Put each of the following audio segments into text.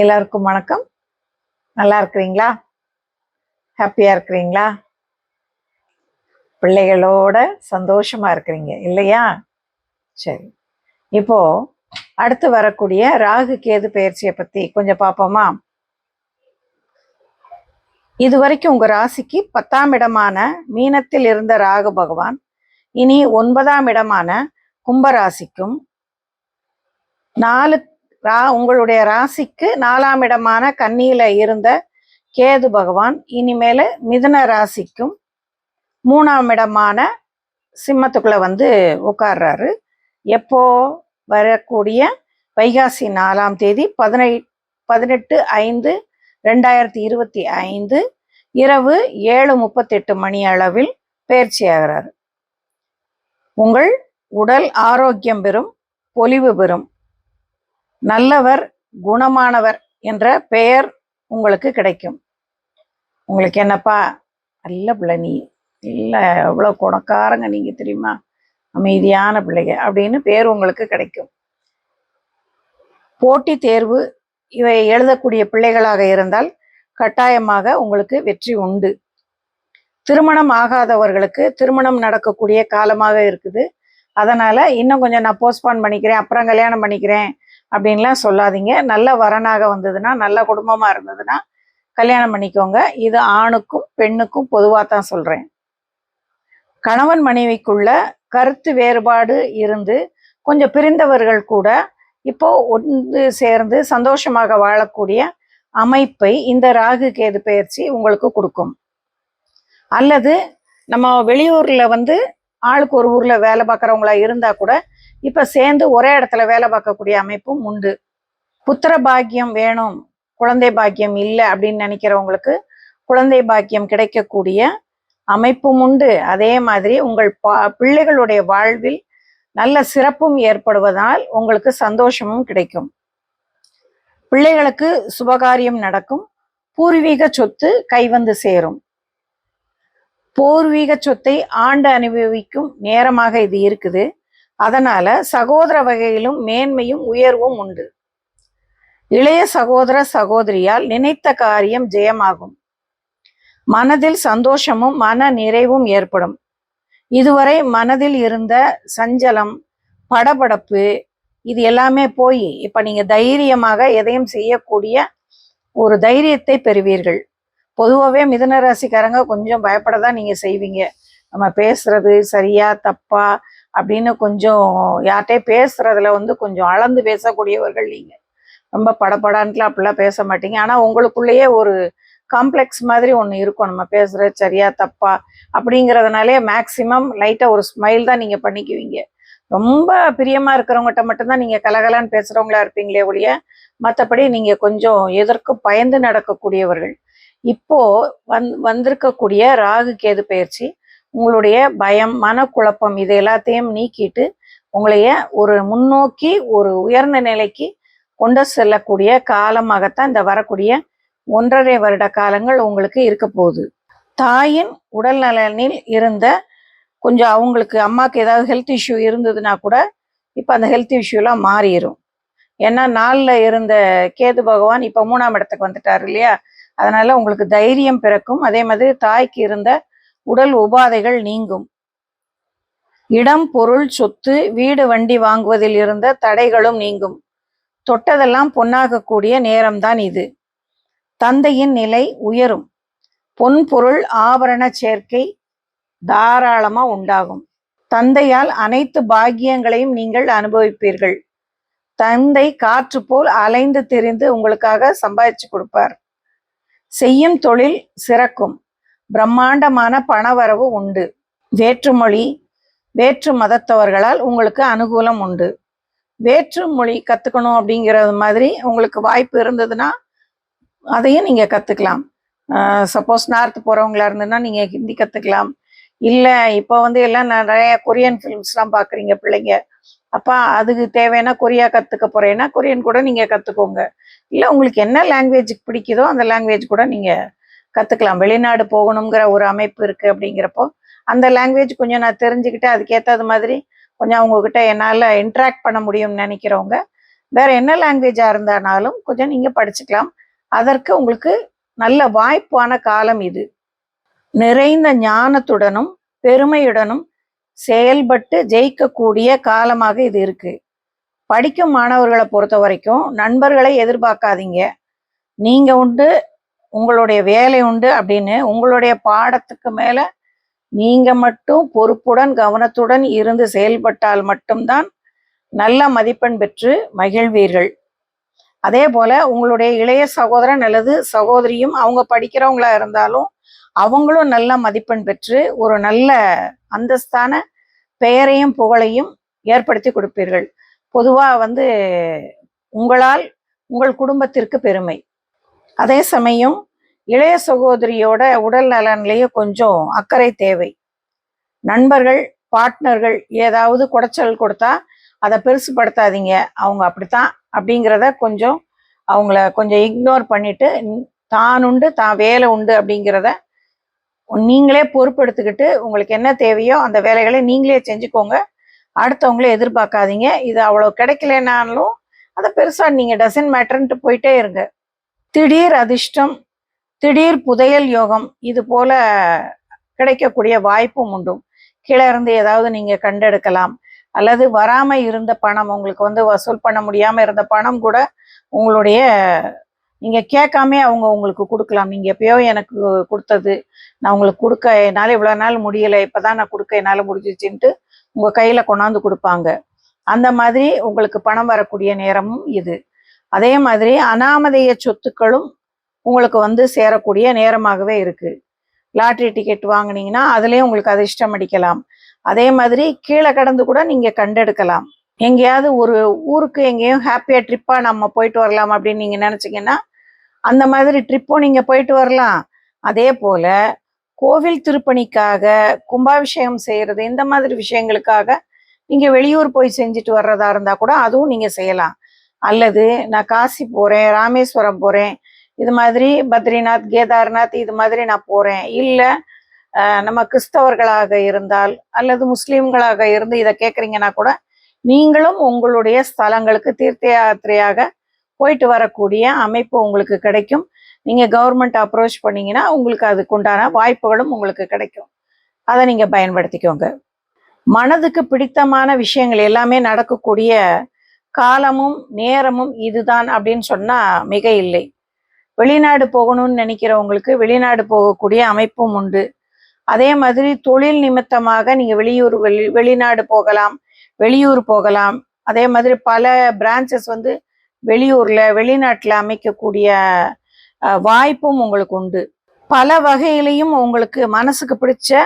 எல்லாருக்கும் வணக்கம். நல்லா இருக்கிறீங்களா? ஹாப்பியாக இருக்கிறீங்களா? பிள்ளைகளோட சந்தோஷமாக இருக்கிறீங்க இல்லையா? சரி. இப்போ அடுத்து வரக்கூடிய ராகு கேது பயிற்சியை பற்றி கொஞ்சம் பார்ப்போமா? இது வரைக்கும் ராசிக்கு பத்தாம் இடமான மீனத்தில் இருந்த ராகு பகவான் இனி ஒன்பதாம் இடமான கும்பராசிக்கும் நாலு ரா உங்களுடைய ராசிக்கு நாலாம் இடமான கன்னியில இருந்த கேது பகவான் இனிமேல மிதன ராசிக்கும் மூணாம் இடமான சிம்மத்துக்குள்ள வந்து உட்கார்றாரு. எப்போ வரக்கூடிய வைகாசி நாலாம் தேதி பதினை பதினெட்டு ஐந்து ரெண்டாயிரத்தி இருபத்தி ஐந்து இரவு ஏழு முப்பத்தெட்டு மணி அளவில் பயிற்சி உங்கள் உடல் ஆரோக்கியம் பெறும் பொலிவு பெறும். நல்லவர் குணமானவர் என்ற பெயர் உங்களுக்கு கிடைக்கும். உங்களுக்கு என்னப்பா? நல்ல பிள்ளை நீ. இல்லை எவ்வளோ குணக்காரங்க நீங்க தெரியுமா? அமைதியான பிள்ளைங்க அப்படின்னு பேர் உங்களுக்கு கிடைக்கும். போட்டி தேர்வு இவை எழுதக்கூடிய பிள்ளைகளாக இருந்தால் கட்டாயமாக உங்களுக்கு வெற்றி உண்டு. திருமணம் ஆகாதவர்களுக்கு திருமணம் நடக்கக்கூடிய காலமாக இருக்குது. அதனால் இன்னும் கொஞ்சம் நான் போஸ்ட்பான் பண்ணிக்கிறேன் அப்புறம் கல்யாணம் பண்ணிக்கிறேன் அப்படின்லாம் சொல்லாதீங்க. நல்ல வரனாக வந்ததுன்னா நல்ல குடும்பமா இருந்ததுன்னா கல்யாணம் பண்ணிக்கோங்க. இது ஆணுக்கும் பெண்ணுக்கும் பொதுவாக தான் சொல்றேன். கணவன் மனைவிக்குள்ள கருத்து வேறுபாடு இருந்து கொஞ்சம் பிரிந்தவர்கள் கூட இப்போ ஒன்று சேர்ந்து சந்தோஷமாக வாழக்கூடிய அமைப்பை இந்த ராகு கேது பயிற்சி உங்களுக்கு கொடுக்கும். அல்லது நம்ம வெளியூர்ல வந்து ஆளுக்கு ஒரு ஊரில் வேலை பார்க்குறவங்களா இருந்தா கூட இப்ப சேர்ந்து ஒரே இடத்துல வேலை பார்க்கக்கூடிய அமைப்பும் உண்டு. புத்திர பாக்கியம் வேணும் குழந்தை பாக்கியம் இல்லை அப்படின்னு நினைக்கிறவங்களுக்கு குழந்தை பாக்கியம் கிடைக்கக்கூடிய அமைப்பும் உண்டு. அதே மாதிரி உங்கள் பா பிள்ளைகளுடைய வாழ்வில் நல்ல சிறப்பும் ஏற்படுவதால் உங்களுக்கு சந்தோஷமும் கிடைக்கும். பிள்ளைகளுக்கு சுபகாரியம் நடக்கும். பூர்வீக சொத்து கைவந்து சேரும். பூர்வீக சொத்தை ஆண்டு அனுபவிக்கும் நேரமாக இது இருக்குது. அதனால சகோதர வகையிலும் மேன்மையும் உயர்வும் உண்டு. இளைய சகோதர சகோதரியால் நினைத்த காரியம் ஜெயமாகும். மனதில் சந்தோஷமும் மன நிறைவும் ஏற்படும். இதுவரை மனதில் இருந்த சஞ்சலம் படபடப்பு இது எல்லாமே போய் இப்ப நீங்க தைரியமாக எதையும் செய்யக்கூடிய ஒரு தைரியத்தை பெறுவீர்கள். பொதுவாகவே மிதன ராசிக்காரங்க கொஞ்சம் பயப்பட தான் நீங்க செய்வீங்க. நம்ம பேசுறது சரியா தப்பா அப்படின்னு கொஞ்சம் யார்கிட்டயே பேசுறதுல வந்து கொஞ்சம் அளந்து பேசக்கூடியவர்கள் நீங்கள் ரொம்ப படபடான்ட்டுலாம் அப்படிலாம் பேச மாட்டீங்க. ஆனா உங்களுக்குள்ளேயே ஒரு காம்ப்ளெக்ஸ் மாதிரி ஒன்று இருக்கும். நம்ம பேசுறது சரியா தப்பா அப்படிங்கிறதுனாலே மேக்சிமம் லைட்டாக ஒரு ஸ்மைல் தான் நீங்க பண்ணிக்குவீங்க. ரொம்ப பிரியமாக இருக்கிறவங்ககிட்ட மட்டும்தான் நீங்க கலகலான்னு பேசுகிறவங்களா இருப்பீங்களே ஒழிய மற்றபடி நீங்கள் கொஞ்சம் எதற்கும் பயந்து நடக்கக்கூடியவர்கள். இப்போ வந் வந்திருக்கக்கூடிய ராகு கேது பயிற்சி உங்களுடைய பயம் மனக்குழப்பம் இது எல்லாத்தையும் நீக்கிட்டு உங்களைய ஒரு முன்னோக்கி ஒரு உயர்ந்த நிலைக்கு கொண்டு செல்லக்கூடிய காலமாகத்தான் இந்த வரக்கூடிய ஒன்றரை வருட காலங்கள் உங்களுக்கு இருக்க போகுது. தாயின் உடல் நலனில் இருந்த கொஞ்சம் அவங்களுக்கு அம்மாவுக்கு ஏதாவது ஹெல்த் இஷ்யூ இருந்ததுன்னா கூட இப்போ அந்த ஹெல்த் இஷ்யூலாம் மாறிடும் ஏன்னா நாளில் இருந்த கேது பகவான் இப்போ மூணாம் இடத்துக்கு வந்துட்டார் இல்லையா? அதனால உங்களுக்கு தைரியம் பிறக்கும். அதே மாதிரி தாய்க்கு இருந்த உடல் உபாதைகள் நீங்கும். இடம் பொருள் சொத்து வீடு வண்டி வாங்குவதில் இருந்த தடைகளும் நீங்கும். தொட்டதெல்லாம் பொன்னாகக்கூடிய நேரம்தான் இது. தந்தையின் நிலை உயரும். பொன் பொருள் ஆபரண சேர்க்கை தாராளமா உண்டாகும். தந்தையால் அனைத்து பாக்கியங்களையும் நீங்கள் அனுபவிப்பீர்கள். தந்தை காற்று போல் அலைந்து திரிந்து உங்களுக்காக சம்பாதிச்சு கொடுப்பார். செய்யும் தொழில் சிறக்கும். பிரம்மாண்டமான பணவரவு உண்டு. வேற்றுமொழி வேற்று மதத்தவர்களால் உங்களுக்கு அனுகூலம் உண்டு. வேற்று மொழி கத்துக்கணும் அப்படிங்கிறது மாதிரி உங்களுக்கு வாய்ப்பு இருந்ததுன்னா அதையும் நீங்க கத்துக்கலாம். சப்போஸ் நார்த் போறவங்களா இருந்ததுன்னா நீங்க ஹிந்தி கத்துக்கலாம். இல்லை இப்போ வந்து எல்லாம் நிறைய கொரியன் ஃபிலிம்ஸ்லாம் பார்க்குறீங்க பிள்ளைங்க. அப்பா அதுக்கு தேவைன்னா கொரியா கற்றுக்க போறேன்னா கொரியன் கூட நீங்க கற்றுக்கோங்க இல்லை உங்களுக்கு என்ன லாங்குவேஜுக்கு பிடிக்குதோ அந்த லாங்குவேஜ் கூட நீங்கள் கற்றுக்கலாம் வெளிநாடு போகணுங்கிற ஒரு அமைப்பு இருக்குது அப்படிங்கிறப்போ அந்த லாங்குவேஜ் கொஞ்சம் நான் தெரிஞ்சுக்கிட்டு அதுக்கேற்றது மாதிரி கொஞ்சம் அவங்கக்கிட்ட என்னால் இன்ட்ராக்ட் பண்ண முடியும்னு நினைக்கிறவங்க வேற என்ன லாங்குவேஜாக இருந்தானாலும் கொஞ்சம் நீங்கள் படிச்சுக்கலாம். அதற்கு உங்களுக்கு நல்ல வாய்ப்பான காலம் இது. நிறைந்த ஞானத்துடனும் பெருமையுடனும் செயல்பட்டு ஜெயிக்கக்கூடிய காலமாக இது இருக்குது படிக்கும் மாணவர்களை பொறுத்த வரைக்கும் நண்பர்களை எதிர்பார்க்காதீங்க. நீங்கள் உண்டு உங்களுடைய வேலை உண்டு அப்படின்னு உங்களுடைய பாடத்துக்கு மேலே நீங்கள் மட்டும் பொறுப்புடன் கவனத்துடன் இருந்து செயல்பட்டால் மட்டும்தான் நல்ல மதிப்பெண் பெற்று மகிழ்வீர்கள். அதே போல் உங்களுடைய இளைய சகோதரன் அல்லது சகோதரியும் அவங்க படிக்கிறவங்களா இருந்தாலும் அவங்களும் நல்ல மதிப்பெண் பெற்று ஒரு நல்ல அந்தஸ்தான பெயரையும் புகழையும் ஏற்படுத்தி கொடுப்பீர்கள். பொதுவாக வந்து உங்களால் உங்கள் குடும்பத்திற்கு பெருமை. அதே சமயம் இளைய சகோதரியோட உடல் நலன்லேயே கொஞ்சம் அக்கறை தேவை. நண்பர்கள் பார்ட்னர்கள் ஏதாவது குடைச்சல் கொடுத்தா அதை பெருசுப்படுத்தாதீங்க அவங்க அப்படித்தான் அப்படிங்கிறத கொஞ்சம் அவங்கள கொஞ்சம் இக்னோர் பண்ணிட்டு தான் உண்டு தான் வேலை உண்டு அப்படிங்கிறத நீங்களே பொறுப்பெடுத்துக்கிட்டு உங்களுக்கு என்ன தேவையோ அந்த வேலைகளை நீங்களே செஞ்சுக்கோங்க. அடுத்தவங்களே எதிர்பார்க்காதீங்க. இது அவ்வளோ கிடைக்கலனாலும் அதை பெருசாக நீங்கள் டசன் மேட்டர்ன்ட்டு போயிட்டே இருங்க. திடீர் அதிர்ஷ்டம் திடீர் புதையல் யோகம் இது போல கிடைக்கக்கூடிய வாய்ப்பும் உண்டும் கீழே இருந்து ஏதாவது நீங்கள் கண்டெடுக்கலாம். அல்லது வராம இருந்த பணம் உங்களுக்கு வந்து வசூல் பண்ண முடியாம இருந்த பணம் கூட உங்களுடைய நீங்க கேட்காமே அவங்க உங்களுக்கு கொடுக்கலாம். நீங்க எப்பயோ எனக்கு கொடுத்தது நான் உங்களுக்கு கொடுக்க என்னால் இவ்வளோ நாள் முடியலை இப்பதான் நான் கொடுக்க என்னால் முடிஞ்சிச்சுன்ட்டு உங்க கையில கொண்டாந்து கொடுப்பாங்க. அந்த மாதிரி உங்களுக்கு பணம் வரக்கூடிய நேரமும் இது. அதே மாதிரி அனாமதேய சொத்துக்களும் உங்களுக்கு வந்து சேரக்கூடிய நேரமாகவே இருக்கு. லாட்ரி டிக்கெட் வாங்குனீங்கன்னா அதுலேயும் உங்களுக்கு அதிர்ஷ்டம் அடிக்கலாம். அதே மாதிரி கீழே கடந்து கூட நீங்கள் கண்டெடுக்கலாம். எங்கேயாவது ஒரு ஊருக்கு எங்கேயும் ஹாப்பியா ட்ரிப்பாக நம்ம போயிட்டு வரலாம் அப்படின்னு நீங்க நினச்சிங்கன்னா அந்த மாதிரி ட்ரிப்பும் நீங்கள் போயிட்டு வரலாம். அதே போல கோவில் திருப்பணிக்காக கும்பாபிஷேகம் செய்யறது இந்த மாதிரி விஷயங்களுக்காக நீங்கள் வெளியூர் போய் செஞ்சுட்டு வர்றதா இருந்தால் கூட அதுவும் நீங்கள் செய்யலாம். அல்லது நான் காசி போகிறேன் ராமேஸ்வரம் போகிறேன் இது மாதிரி பத்ரிநாத் கேதார்நாத் இது மாதிரி நான் போகிறேன் இல்லை நம்ம கிறிஸ்தவர்களாக இருந்தால் அல்லது முஸ்லீம்களாக இருந்து இதை கேட்குறீங்கன்னா கூட நீங்களும் உங்களுடைய ஸ்தலங்களுக்கு தீர்த்த யாத்திரையாக போயிட்டு வரக்கூடிய அமைப்பு உங்களுக்கு கிடைக்கும். நீங்கள் கவர்மெண்ட் அப்ரோச் பண்ணீங்கன்னா உங்களுக்கு அதுக்குண்டான வாய்ப்புகளும் உங்களுக்கு கிடைக்கும். அதை நீங்கள் பயன்படுத்திக்கோங்க. மனதுக்கு பிடித்தமான விஷயங்கள் எல்லாமே நடக்கக்கூடிய காலமும் நேரமும் இதுதான் அப்படின்னு சொன்னா மிக இல்லை. வெளிநாடு போகணும்னு நினைக்கிறவங்களுக்கு வெளிநாடு போகக்கூடிய அமைப்பும் உண்டு. அதே மாதிரி தொழில் நிமித்தமாக நீங்க வெளியூர் வெளி வெளிநாடு போகலாம் வெளியூர் போகலாம். அதே மாதிரி பல பிரான்ச்சஸ் வந்து வெளியூர்ல வெளிநாட்டுல அமைக்கக்கூடிய வாய்ப்பும் உங்களுக்கு உண்டு. பல வகையிலையும் உங்களுக்கு மனசுக்கு பிடிச்ச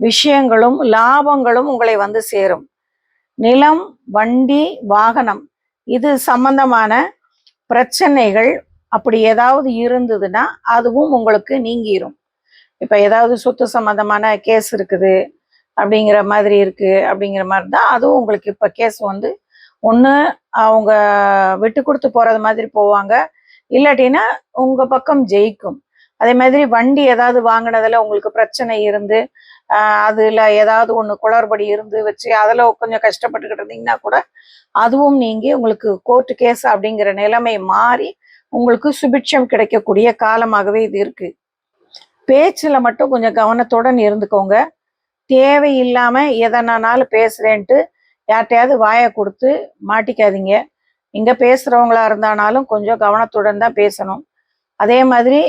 விஷயங்களும் லாபங்களும் உங்களை வந்து சேரும். நிலம் வண்டி வாகனம். இது சம்பந்தமான பிரச்சனைகள் அப்படி ஏதாவது இருந்ததுன்னா அதுவும் உங்களுக்கு நீங்கிரும். இப்போ ஏதாவது சொத்து சம்மந்தமான கேஸ் இருக்குது அப்படிங்கிற மாதிரி இருக்கு அப்படிங்கிற மாதிரி தான் அதுவும் உங்களுக்கு இப்போ கேஸ் வந்து ஒன்று அவங்க விட்டு கொடுத்து போறது மாதிரி போவாங்க. இல்லாட்டினா உங்க பக்கம் ஜெயிக்கும். அதே மாதிரி வண்டி ஏதாவது வாங்கினதில் உங்களுக்கு பிரச்சனை இருந்து அதில் ஏதாவது ஒன்று குளறுபடி இருந்து வச்சு அதில் கொஞ்சம் கஷ்டப்பட்டுக்கிட்டு இருந்தீங்கன்னா கூட அதுவும் நீங்கள் உங்களுக்கு கோர்ட்டு கேஸ் அப்படிங்கிற நிலைமை மாறி உங்களுக்கு சுபிட்சம் கிடைக்கக்கூடிய காலமாகவே இது இருக்கு. பேச்சில் மட்டும் கொஞ்சம் கவனத்துடன் இருந்துக்கோங்க. தேவையில்லாமல் எதனானாலும் பேசுகிறேன்ட்டு யார்கிட்டையாவது வாயை கொடுத்து மாட்டிக்காதீங்க. இங்கே பேசுகிறவங்களா இருந்தானாலும் கொஞ்சம் கவனத்துடன் தான் பேசணும். அதே மாதிரி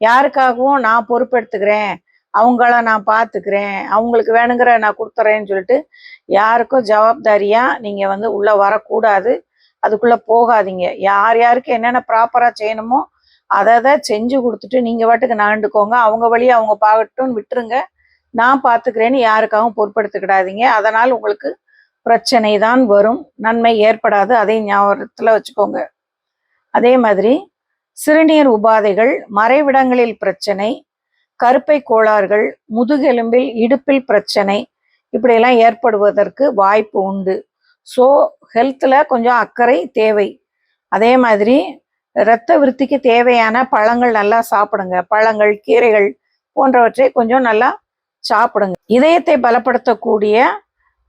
யாருக்காகவும் நான் பொறுப்பெடுத்துக்கிறேன். அவங்கள நான் பார்த்துக்கிறேன் அவங்களுக்கு வேணுங்கிற நான் கொடுத்துறேன்னு சொல்லிட்டு யாருக்கும் ஜவாப்தாரியாக நீங்கள் வந்து உள்ளே வரக்கூடாது. அதுக்குள்ளே போகாதீங்க. யார் யாருக்கு என்னென்ன ப்ராப்பராக செய்யணுமோ அதை அதை செஞ்சு கொடுத்துட்டு நீங்கள் வாட்டுக்கு நாண்டுக்கோங்க அவங்க வழியை அவங்க பார்க்கட்டும்னு விட்டுருங்க. நான் பார்த்துக்கிறேன்னு யாருக்காகவும் பொருட்படுத்திக்கிடாதீங்க. அதனால் உங்களுக்கு பிரச்சனை தான் வரும். நன்மை ஏற்படாது. அதையும் ஞாபகத்தில் வச்சுக்கோங்க. அதே மாதிரி சிறுநீர் உபாதைகள் மறைவிடங்களில் பிரச்சனை கருப்பை கோளாறுகள் முதுகெலும்பில் இடுப்பில் பிரச்சனை இப்படியெல்லாம் ஏற்படுவதற்கு வாய்ப்பு உண்டு. ஸோ ஹெல்த்தில் கொஞ்சம் அக்கறை தேவை. அதே மாதிரி இரத்த விருத்திக்கு தேவையான பழங்கள் நல்லா சாப்பிடுங்க. பழங்கள் கீரைகள் போன்றவற்றை கொஞ்சம் நல்லா சாப்பிடுங்க. இதயத்தை பலப்படுத்தக்கூடிய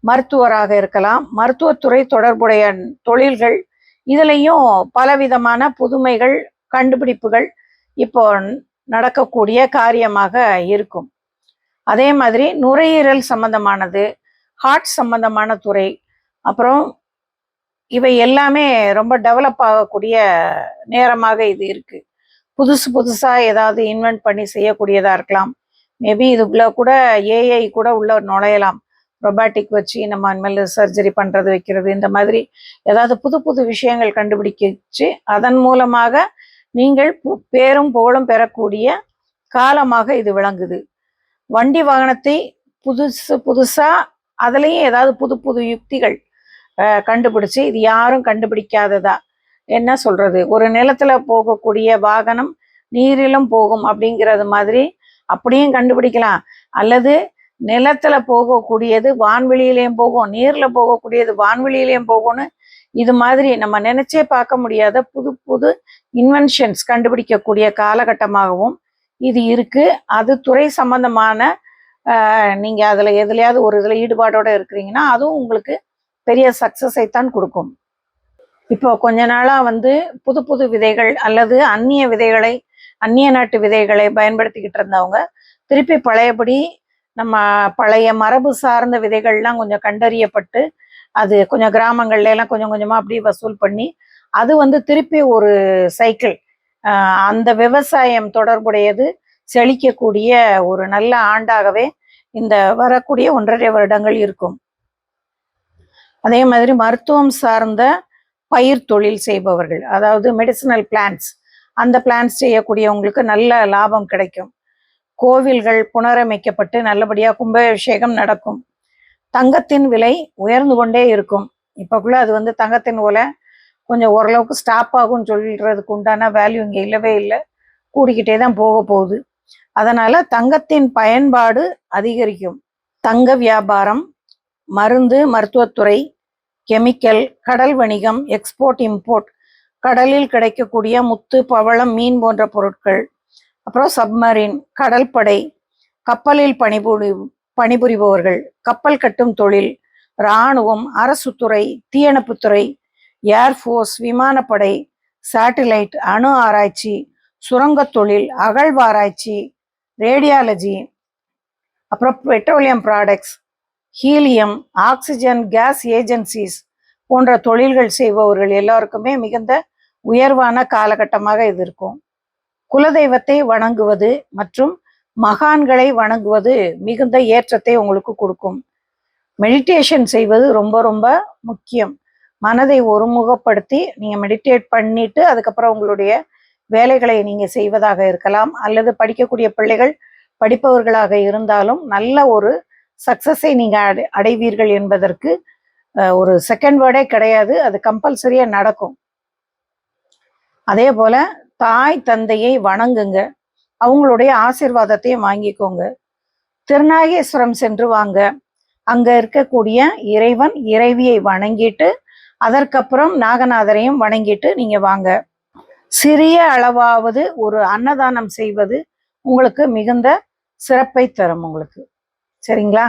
மருத்துவராக இருக்கலாம். மருத்துவத்துறை தொடர்புடைய தொழில்கள் இதுலேயும் பலவிதமான புதுமைகள் கண்டுபிடிப்புகள் இப்போ நடக்கக்கூடிய காரியமாக இருக்கும். அதே மாதிரி நுரையீரல் சம்பந்தமானது ஹார்ட் சம்பந்தமான துறை அப்புறம் இவை எல்லாமே ரொம்ப டெவலப் ஆகக்கூடிய நேரமாக இது இருக்கு. புதுசு புதுசாக ஏதாவது இன்வென்ட் பண்ணி செய்யக்கூடியதாக இருக்கலாம். மேபி இதுக்குள்ள கூட ஏஐ கூட உள்ள நுழையலாம். ரொபாட்டிக் வச்சு நம்ம அனிமல் சர்ஜரி பண்ணுறது வைக்கிறது இந்த மாதிரி ஏதாவது புது புது விஷயங்கள் கண்டுபிடிச்சு அதன் மூலமாக நீங்கள் பு- பேரும் புகழும் பெறக்கூடிய காலமாக இது விளங்குது. வண்டி வாகனத்தை புதுசு புதுசா அதுலயும் ஏதாவது புது புது யுக்திகள் அஹ், கண்டுபிடிச்சு இது யாரும் கண்டுபிடிக்காததா? என்ன சொல்றது? ஒரு நிலத்துல போகக்கூடிய வாகனம் நீரிலும் போகும் அப்படிங்கிறது மாதிரி அப்படியும் கண்டுபிடிக்கலாம். அல்லது நிலத்துல போகக்கூடியது வான்வெளியிலையும் போகும் நீர்ல போகக்கூடியது வான்வெளியிலையும் போகும்னு இது மாதிரி நம்ம நினைச்சே பார்க்க முடியாத புது புது இன்வென்ஷன்ஸ் கண்டுபிடிக்கக்கூடிய காலகட்டமாகவும் இது இருக்கு. அது துறை சம்பந்தமான ஆஹ், நீங்க அதுல எதுலையாவது ஒரு இதுல ஈடுபாடோட இருக்கிறீங்கன்னா அதுவும் உங்களுக்கு பெரிய சக்சஸை தான் கொடுக்கும். இப்போ கொஞ்ச நாளா வந்து புது புது விதைகள் அல்லது அந்நிய விதைகளை அந்நிய நாட்டு விதைகளை பயன்படுத்திக்கிட்டு இருந்தவங்க திருப்பி பழையபடி நம்ம பழைய மரபு சார்ந்த விதைகள்லாம் கொஞ்சம் கண்டறியப்பட்டு அது கொஞ்சம் கிராமங்கள்ல எல்லாம் கொஞ்சம் கொஞ்சமா அப்படியே வசூல் பண்ணி அது வந்து திருப்பி ஒரு சைக்கிள் அந்த விவசாயம் தொடர்புடையது செழிக்கக்கூடிய ஒரு நல்ல ஆண்டாகவே இந்த வரக்கூடிய ஒன்றரை வருடங்கள் இருக்கும். அதே மாதிரி மருத்துவம் சார்ந்த பயிர் தொழில் செய்பவர்கள் அதாவது மெடிசினல் பிளான்ஸ் அந்த பிளான்ஸ் செய்யக்கூடியவங்களுக்கு நல்ல லாபம் கிடைக்கும். கோவில்கள் புனரமைக்கப்பட்டு நல்லபடியாக கும்பாபிஷேகம் நடக்கும். தங்கத்தின் விலை உயர்ந்து கொண்டே இருக்கும். இப்போக்குள்ள அது வந்து தங்கத்தின் விலை கொஞ்சம் ஓரளவுக்கு ஸ்டாப் ஆகும்னு சொல்றதுக்கு உண்டான வேல்யூ இங்கே இல்லவே இல்லை. கூடிக்கிட்டே தான் போக போகுது. அதனால் தங்கத்தின் பயன்பாடு அதிகரிக்கும். தங்க வியாபாரம் மருந்து மருத்துவத்துறை கெமிக்கல் கடல் வணிகம் எக்ஸ்போர்ட் இம்போர்ட் கடலில் கிடைக்கக்கூடிய முத்து பவளம் மீன் போன்ற பொருட்கள் அப்புறம் சப்மரீன் கடல்படை கப்பலில் பணிபுரி பணிபுரிபவர்கள் கப்பல் கட்டும் தொழில் இராணுவம் அரசுத்துறை தீயணைப்புத்துறை ஏர்ஃபோர்ஸ் விமானப்படை சேட்டிலைட் அணு ஆராய்ச்சி சுரங்கத் தொழில் அகழ்வாராய்ச்சி ரேடியாலஜி அப்புறம் petroleum products helium oxygen gas agencies போன்ற தொழில்கள் செய்பவர்கள் எல்லாருக்குமே மிகுந்த உயர்வான காலகட்டமாக இது இருக்கும். குலதெய்வத்தை வணங்குவது மற்றும் மகான்களை வணங்குவது மிகுந்த ஏற்றத்தை உங்களுக்கு கொடுக்கும். மெடிடேஷன் செய்வது ரொம்ப ரொம்ப முக்கியம். மனதை ஒருமுகப்படுத்தி நீங்க மெடிடேட் பண்ணிட்டு அதுக்கப்புறம் உங்களுடைய வேலைகளை நீங்க செய்வதாக இருக்கலாம். அல்லது படிக்கக்கூடிய பிள்ளைகள் படிப்பவர்களாக இருந்தாலும் நல்ல ஒரு சக்சஸை நீங்கள் அடை அடைவீர்கள் என்பதற்கு ஒரு செகண்ட் வேர்டே கிடையாது. அது கம்பல்சரியாக நடக்கும். அதே போல தாய் தந்தையை வணங்குங்க. அவங்களுடைய ஆசிர்வாதத்தையும் வாங்கிக்கோங்க. திருநாகேஸ்வரம் சென்று வாங்க. அங்க இருக்கக்கூடிய இறைவன் இறைவியை வணங்கிட்டு அதற்கப்புறம் நாகநாதரையும் வணங்கிட்டு நீங்க வாங்க. சிறிய அளவாவது ஒரு அன்னதானம் செய்வது உங்களுக்கு மிகுந்த சிறப்பை தரும் உங்களுக்கு. சரிங்களா?